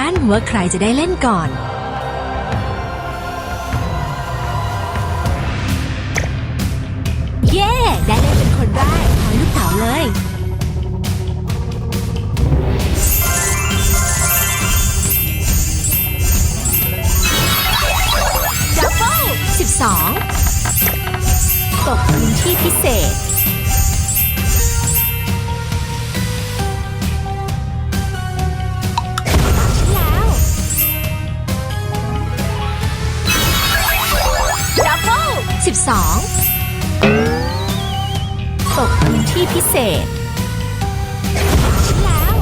กันว่าใครจะได้เล่นก่อน เย้ ได้เล่นเป็นคนแรกขอลูกเต๋าเลย ดับเบิล12 ตกพื้นที่พิเศษ 12 ตกพื้นที่พิเศษแล้ว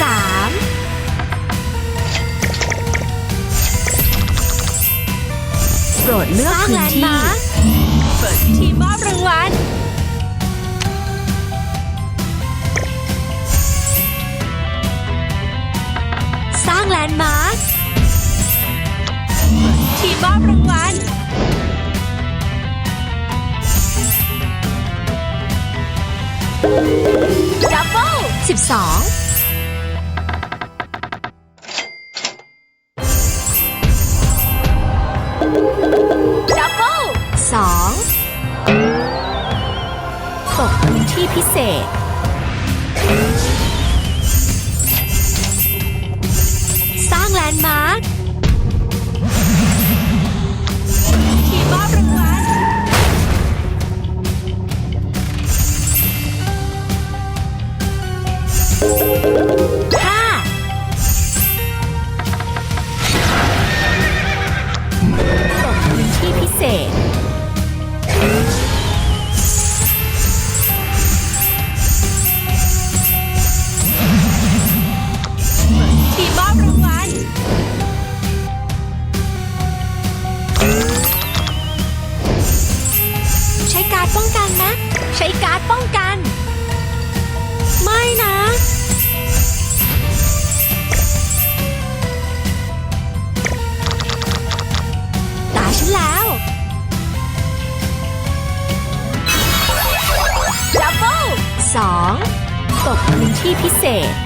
สามโปรดเลือกพื้นที่เปิดพิธีมอบรางวัลสร้างแลนด์มาร์ค ดับเบิลสิบสองดับเบิลสองตกพื้นที่พิเศษสร้างแลนด์มาร์ค ใช้การดป้องกัน ไม่นะ ตาฉันแล้วดับเบิลสองตกพื้นที่พิเศษ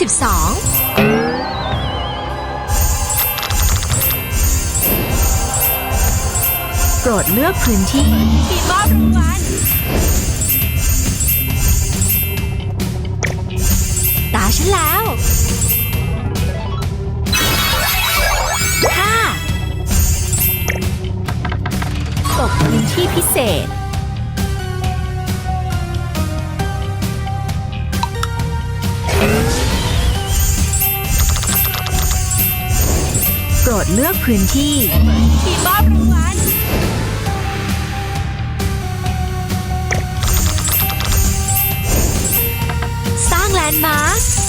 2012โปรดเลือกพื้นที่ปีมอบรางวัลตาฉันแล้วห้าตกพื้นที่พิเศษ ดเลือกพื้นที่ที่มอบรางวัลสร้างแลนด์มาร์ค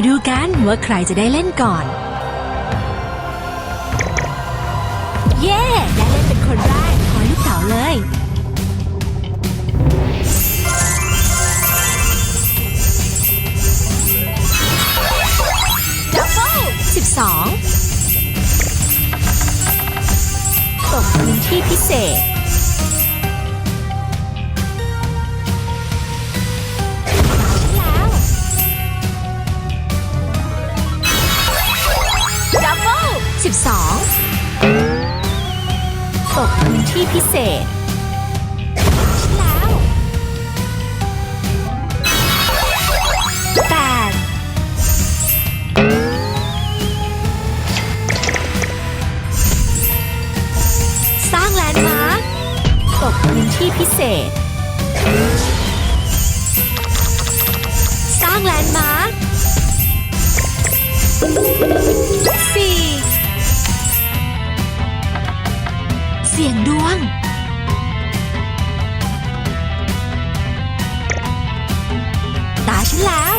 มาดูกันว่าใครจะได้เล่นก่อน เย้ได้เล่นเป็นคนแรกขอลูกเต๋าเลย ดับเบิลสิบสองตกพื้นที่พิเศษ 22ตกพื้นที่พิเศษแปดสร้างแลนด์มาร์คตกพื้นที่พิเศษ สร้างแลนด์มาร์ค C. เสี่ยงดวง ตาฉันแล้ว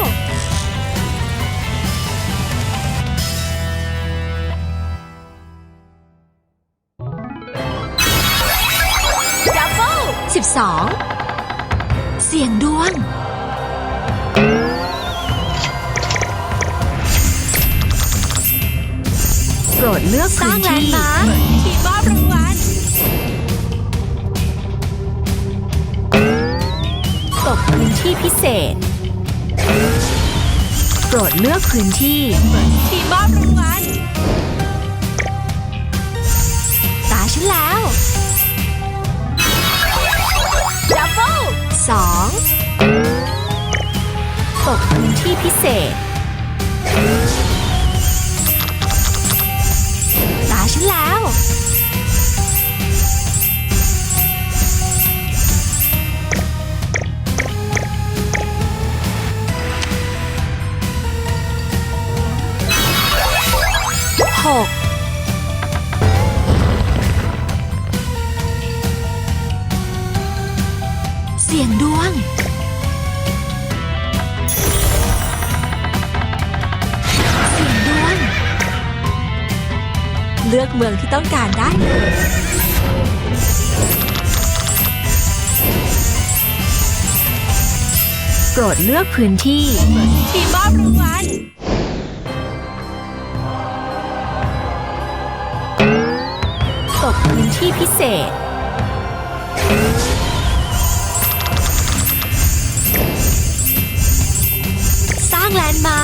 ดับเบิลสิบสอง เสี่ยงดวง โปรดเลือกสร้แลนด์มา พื้นที่พิเศษ โปรดเลือกพื้นที่ทีมมอบรางวัลตาฉันแล้วดับเบิล2ตกพื้นที่พิเศษ ตาฉันแล้ว 6เสียงดวง เสียงดวง เลือกเมืองที่ต้องการได้ โปรดเลือกพื้นที่ ทีมมอบรางวัล ที่พิเศษ สร้างแลนด์มา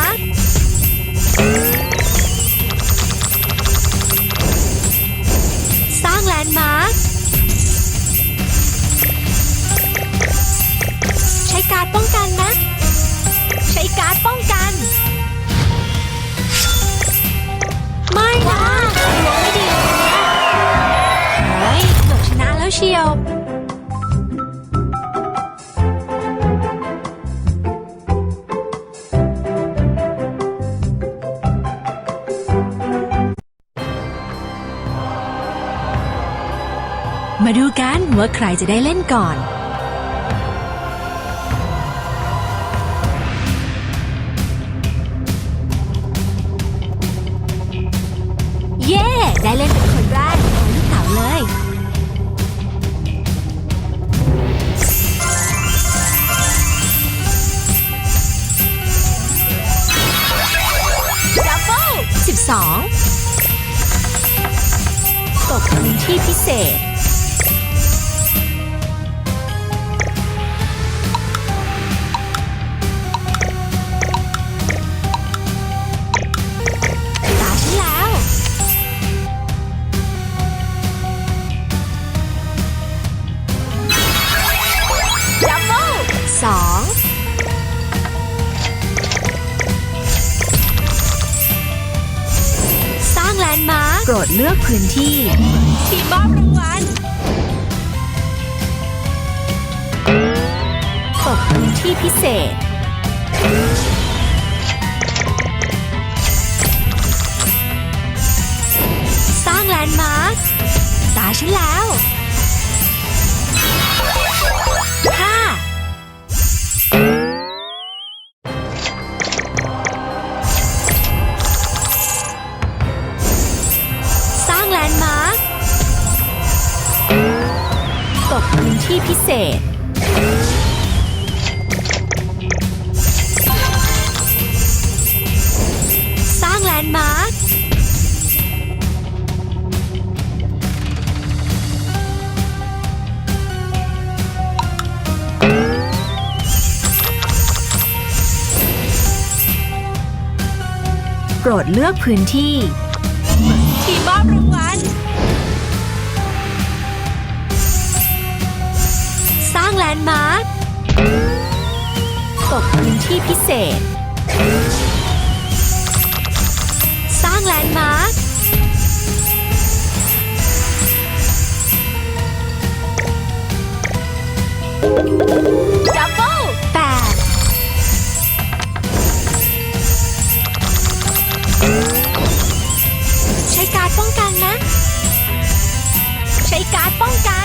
ชียว มาดูกันว่าใครจะได้เล่นก่อน เย้ ได้เล่นเป็นคน 2ตกพื้นที่พิเศษ ดเลือกพื้นที่ทีมมอบรางวัลตกพื้นที่พิเศษ สร้างแลนด์มาร์คตาฉันแล้วห้า ที่พิเศษ สร้างแลนด์มาร์คโปรดเลือกพื้นที่ ลนด์มาร์คตกพื้นที่พิเศษ สร้างแลนด์มาร์คดับเบิลแปดใช้การป้องกันนะ ใช้การป้องกัน